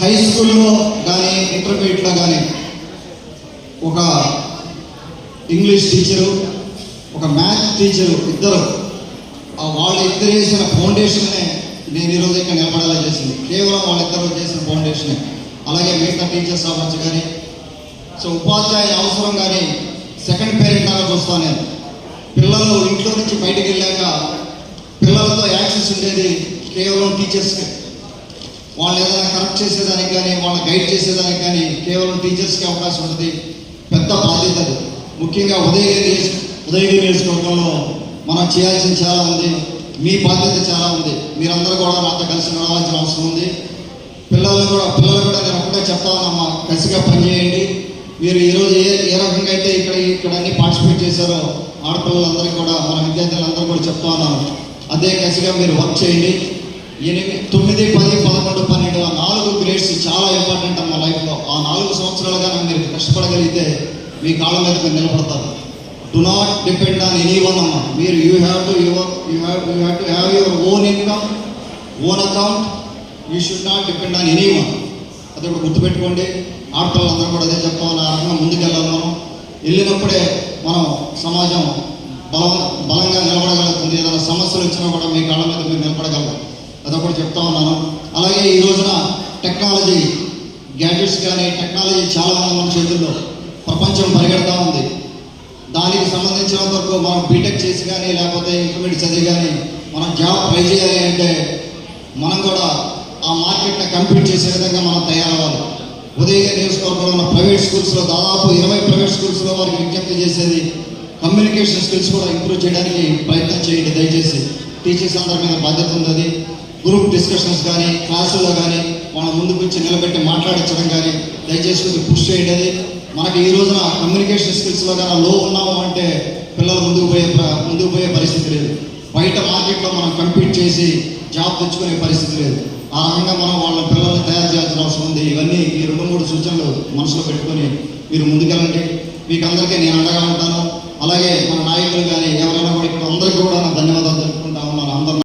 High స్కూల్లో కానీ ఇంటర్మీడియట్లో కానీ ఒక ఇంగ్లీష్ టీచరు ఒక మ్యాథ్స్ టీచరు ఇద్దరు వాళ్ళు ఇద్దరు చేసిన ఫౌండేషన్నే నేను ఈరోజు ఇక్కడ నిలబడేలా చేసింది. కేవలం వాళ్ళిద్దరు చేసిన ఫౌండేషనే అలాగే మిగతా టీచర్స్ అవ్వచ్చు కానీ సో ఉపాధ్యాయ అవసరం కానీ సెకండ్ పేరెంట్ లాగా చూస్తాను నేను. పిల్లలు ఇంట్లో నుంచి బయటకు వెళ్ళాక పిల్లలతో యాక్సెస్ ఉండేది కేవలం టీచర్స్కి వాళ్ళు ఏదైనా కరెక్ట్ చేసేదానికి కానీ వాళ్ళని గైడ్ చేసేదానికి కానీ కేవలం టీచర్స్కి అవకాశం ఉంటుంది. పెద్ద బాధ్యత అది. ముఖ్యంగా ఉదయగిరి ఉదయగిరి నియోజకవర్గంలో మనం చేయాల్సిన చాలా ఉంది. మీ బాధ్యత చాలా ఉంది. మీరందరూ కూడా నాతో కలిసి నడవాల్సిన అవసరం ఉంది. పిల్లలు కూడా పిల్లలు కూడా నేను ఒకటే చెప్తా ఉన్నామా కలిసిగా పనిచేయండి మీరు ఈరోజు ఏ ఏ రకంగా అయితే ఇక్కడ ఇక్కడ అన్ని పార్టిసిపేట్ చేశారో ఆడపిల్లలందరికీ కూడా మన విద్యార్థులందరూ కూడా చెప్తా ఉన్నాను. అదే కసిగా మీరు వర్క్ చేయండి. ఎనిమిది తొమ్మిది పది పదకొండు పన్నెండు ఆ నాలుగు గ్రేడ్స్ చాలా ఇంపార్టెంట్ అమ్మ లైఫ్లో. ఆ నాలుగు సంవత్సరాలుగా మీరు కష్టపడగలిగితే మీ కాళ్ళ మీద మీరు నిలబడతారు. Do not depend on anyone అమ్మ. మీరు you have to your you have you have to have your own income own account you should not depend on anyone అది ఒకటి గుర్తుపెట్టుకోండి. ఆడపిల్లలందరూ కూడా అదే చెప్పాలి ఆ రకంగా ముందుకెళ్ళాలి మనం. వెళ్ళినప్పుడే మనం సమాజం బలం బలంగా నిలబడగలుగుతుంది. ఏదైనా సమస్యలు వచ్చినా కూడా మీ కాళ్ళ మీద మీరు నిలబడగలరు. అదొకటి చెప్తా ఉన్నాను. అలాగే ఈ రోజున టెక్నాలజీ గ్యాడ్జెట్స్ కానీ టెక్నాలజీ చాలా మన చేతుల్లో ప్రపంచం పరిగెడతా ఉంది. దానికి సంబంధించినంత వరకు మనం బీటెక్ చేసి కానీ లేకపోతే ఇంటర్మీడియట్ చదివి కానీ మనం జాబ్ ట్రై చేయాలి అంటే మనం కూడా ఆ మార్కెట్ని కంపీట్ చేసే విధంగా మనం తయారవ్వాలి. ఉదయగిరి నియోజకవర్గంలో ఉన్న ప్రైవేట్ స్కూల్స్లో దాదాపు ఇరవై ప్రైవేట్ స్కూల్స్లో వారికి విజ్ఞప్తి చేసేది కమ్యూనికేషన్ స్కిల్స్ కూడా ఇంప్రూవ్ చేయడానికి ప్రయత్నం చేయండి. దయచేసి టీచర్స్ అందరి మీద బాధ్యత ఉంది గ్రూప్ డిస్కషన్స్ కానీ క్లాసుల్లో కానీ మన ముందుకు వచ్చి నిలబెట్టి మాట్లాడించడం కానీ దయచేసి కొంచెం పుష్ చేయండి మనకి ఈ రోజున కమ్యూనికేషన్ స్కిల్స్లో కానీ లో ఉన్నాము అంటే పిల్లలు ముందుకు పోయే ముందుకు పోయే పరిస్థితి లేదు. బయట మార్కెట్లో మనం కంపీట్ చేసి జాబ్ తెచ్చుకునే పరిస్థితి లేదు. ఆ రకంగా మనం వాళ్ళ పిల్లల్ని తయారు చేయాల్సిన అవసరం ఉంది. ఇవన్నీ ఈ రెండు మూడు సూచనలు మనసులో పెట్టుకొని మీరు ముందుకెళ్ళండి. మీకు అందరికీ నేను అండగా ఉంటాను.